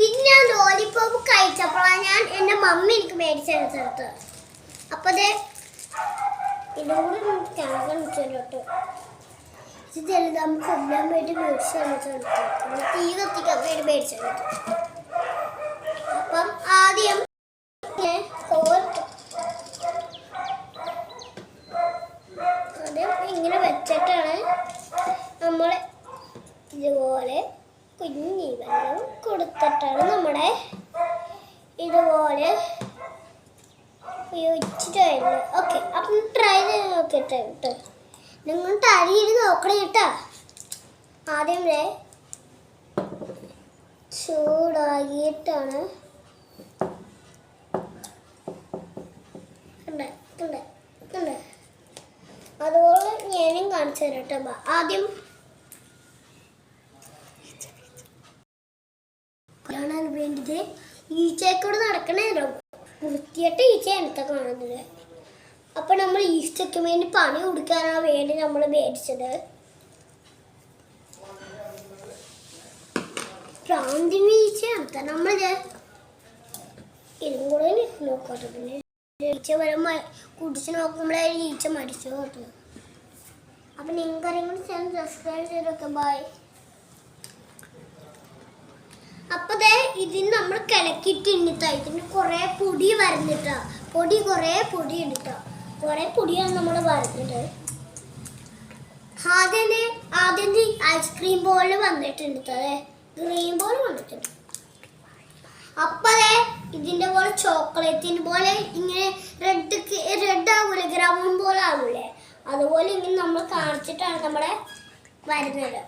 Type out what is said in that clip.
ഇത് ഞാൻ ലോലിപ്പോപ്പ് കഴിച്ചപ്പോഴാണ് ഞാൻ എന്റെ മമ്മി എനിക്ക് മേടിച്ചെടുത്തെടുത്ത് അപ്പോൾ നമുക്ക് ഇത് മേടിച്ചെടുത്തു അപ്പം ആദ്യം ഇങ്ങനെ വെച്ചിട്ടാണ് നമ്മൾ ഇതുപോലെ കുഞ്ഞി വെള്ളം കൊടുത്തിട്ടാണ് നമ്മുടെ ഇതുപോലെ ഉപയോഗിച്ചിട്ട് വരുന്നത് ഓക്കെ അപ്പം ട്രൈ ചെയ്ത് നോക്കിയിട്ട് കേട്ടോ. നിങ്ങൾ തലയിൽ നോക്കണം കേട്ടോ. ആദ്യം വരെ ചൂടാക്കിയിട്ടാണ്. അതുപോലെ ഞാനും കാണിച്ചു തരാം കേട്ടോ. ആദ്യം വേണ്ടിയത് ഈച്ചയൊക്കെ നടക്കണേരോ വൃത്തിയായിട്ട് ഈച്ചയാണ് ഇത്ത കാണുന്നത്. അപ്പൊ നമ്മൾ ഈച്ചയ്ക്ക് വേണ്ടി പണി കൊടുക്കാനാണ് വേണ്ടി നമ്മൾ മേടിച്ചത്. പ്രാന്തിന് ഈച്ചയാണ്. നമ്മൾ ഇതും. കൂടെ ഈച്ച വരുമ്പോൾ കുടിച്ച് നോക്കുമ്പോഴേ ഈച്ച മരിച്ചു കേട്ടോ അപ്പം നിങ്ങൾക്കറിയും ചാനൽ സബ്സ്ക്രൈബ് ചെയ്തൊക്കെ ബൈ അപ്പൊ ഇതിന് നമ്മൾ കിളക്കിയിട്ടുണ്ട് ഇതിന് കുറെ പൊടി വരുന്നിട്ടാ പൊടി കുറെ പൊടി എടുത്താ കുറെ പൊടിയാണ് നമ്മൾ വരുന്നത് ആദ്യം ആദ്യം ഐസ്ക്രീം ബോൾ വന്നിട്ടുണ്ട് അതെ ഗ്രീൻ ബോൾ വന്നിട്ടുണ്ട്. അപ്പതേ ഇതിന്റെ പോലെ ചോക്ലേറ്റിന്റെ പോലെ ഇങ്ങനെ റെഡ് റെഡ് ആവൂലേ ഗ്രൗണ്ട് പോലെ ആവൂലേ. അതുപോലെ ഇങ്ങനെ നമ്മൾ കാണിച്ചിട്ടാണ് നമ്മുടെ വരുന്നത്